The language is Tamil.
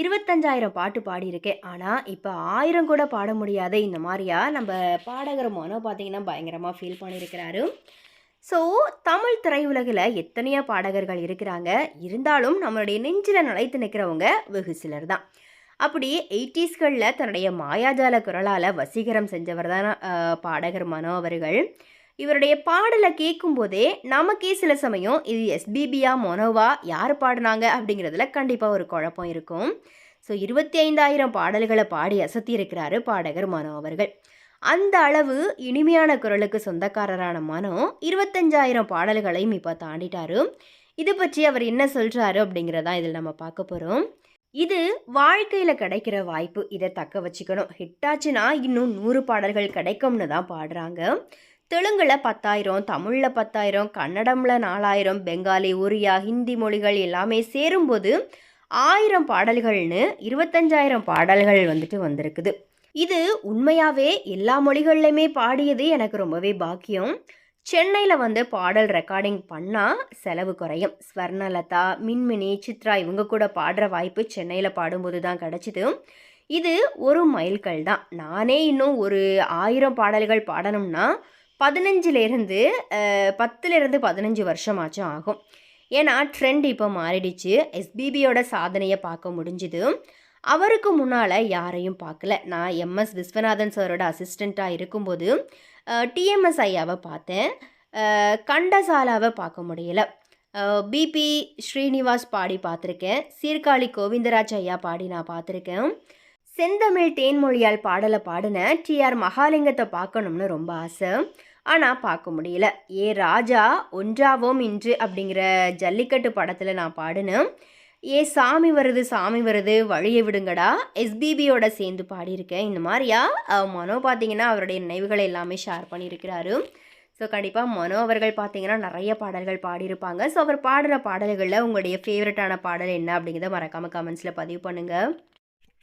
இருபத்தஞ்சாயிரம் பாட்டு பாடியிருக்கேன் ஆனால் இப்போ ஆயிரம் கூட பாட முடியாத இந்த மாதிரியா நம்ம பாடகர் மனோ பார்த்தீங்கன்னா பயங்கரமாக ஃபீல் பண்ணியிருக்கிறாரு. ஸோ தமிழ் திரையுலகில் எத்தனையோ பாடகர்கள் இருக்கிறாங்க. இருந்தாலும் நம்மளுடைய நெஞ்சில் நிலைத்து நிற்கிறவங்க வெகு சிலர் தான். அப்படி எயிட்டிஸ்களில் தன்னுடைய மாயாஜால குரலால் வசீகரம் செஞ்சவர் தான் பாடகர் மனோ அவர்கள். இவருடைய பாடலை கேட்கும்போதே நமக்கே சில சமயம் இது எஸ்பிபியா மொனோவா யார் பாடினாங்க அப்படிங்கிறதுல கண்டிப்பாக ஒரு குழப்பம் இருக்கும். ஸோ இருபத்தி ஐந்தாயிரம் பாடல்களை பாடி அசத்தியிருக்கிறாரு பாடகர் மனோ அவர்கள். அந்த அளவு இனிமையான குரலுக்கு சொந்தக்காரரான மனோ இருபத்தஞ்சாயிரம் பாடல்களையும் இப்போ தாண்டிட்டாரு. இது பற்றி அவர் என்ன சொல்கிறாரு அப்படிங்கிறதான் இதில் நம்ம பார்க்க போகிறோம் இது வாழ்க்கையில் கிடைக்கிற வாய்ப்பு இதை தக்க வச்சுக்கணும். ஹிட்டாச்சுன்னா இன்னும் நூறு பாடல்கள் கிடைக்கும்னு தான் பாடுறாங்க. தெலுங்கில் பத்தாயிரம் தமிழில் பத்தாயிரம் கன்னடமில் நாலாயிரம் பெங்காலி ஒரியா ஹிந்தி மொழிகள் எல்லாமே சேரும்போது ஆயிரம் பாடல்கள்னு இருபத்தஞ்சாயிரம் பாடல்கள் வந்துட்டு வந்திருக்குது. இது உண்மையாகவே எல்லா மொழிகள்லையுமே பாடியது எனக்கு ரொம்பவே பாக்கியம். சென்னையில் வந்து பாடல் ரெக்கார்டிங் பண்ணால் செலவு குறையும். ஸ்வர்ணலதா மின்மினி சித்ரா இவங்க கூட பாடுற வாய்ப்பு சென்னையில் பாடும்போது தான் கிடச்சிது. இது ஒரு மைல்கல் தான். நானே இன்னும் ஒரு ஆயிரம் பாடல்கள் பாடணும்னா பதினஞ்சுலேருந்து பத்துலேருந்து பதினஞ்சு வருஷமாச்சும் ஆகும். ஏன்னா ட்ரெண்ட் இப்போ மாறிடுச்சு. எஸ்பிபியோட சாதனையை பார்க்க முடிஞ்சுது. அவருக்கு முன்னால் யாரையும் பார்க்கல. நான் எம்எஸ் விஸ்வநாதன் சாரோட அசிஸ்டண்ட்டாக இருக்கும்போது டிஎம்எஸ் ஐயாவை பார்த்தேன். கண்டசாலாவை பார்க்க முடியலை. பிபி ஸ்ரீனிவாஸ் பாடி பார்த்துருக்கேன். சீர்காழி கோவிந்தராஜ் ஐயா பாடி நான் பார்த்துருக்கேன். செந்தமிழ் தேன்மொழியால் பாடலை பாடின டிஆர் மகாலிங்கத்தை பார்க்கணும்னு ரொம்ப ஆசை. ஆனால் பார்க்க முடியல. ஏ ராஜா ஒன்றாவோம் இன்று அப்படிங்கிற ஜல்லிக்கட்டு படத்தில் நான் பாடினேன். ஏ சாமி வருது சாமி வருது வழியை விடுங்கடா. எஸ்பிபியோட சேர்ந்து பாடியிருக்கேன். இந்த மாதிரியா? மனோ பார்த்தீங்கன்னா அவருடைய நினைவுகளை எல்லாமே ஷேர் பண்ணியிருக்கிறாரு. ஸோ கண்டிப்பாக மனோ அவர்கள் பார்த்தீங்கன்னா நிறைய பாடல்கள் பாடியிருப்பாங்க. ஸோ அவர் பாடுற பாடல்களில் உங்களுடைய ஃபேவரட்டான பாடல் என்ன அப்படிங்கிறத மறக்காமல் கமெண்ட்ஸில் பதிவு பண்ணுங்கள்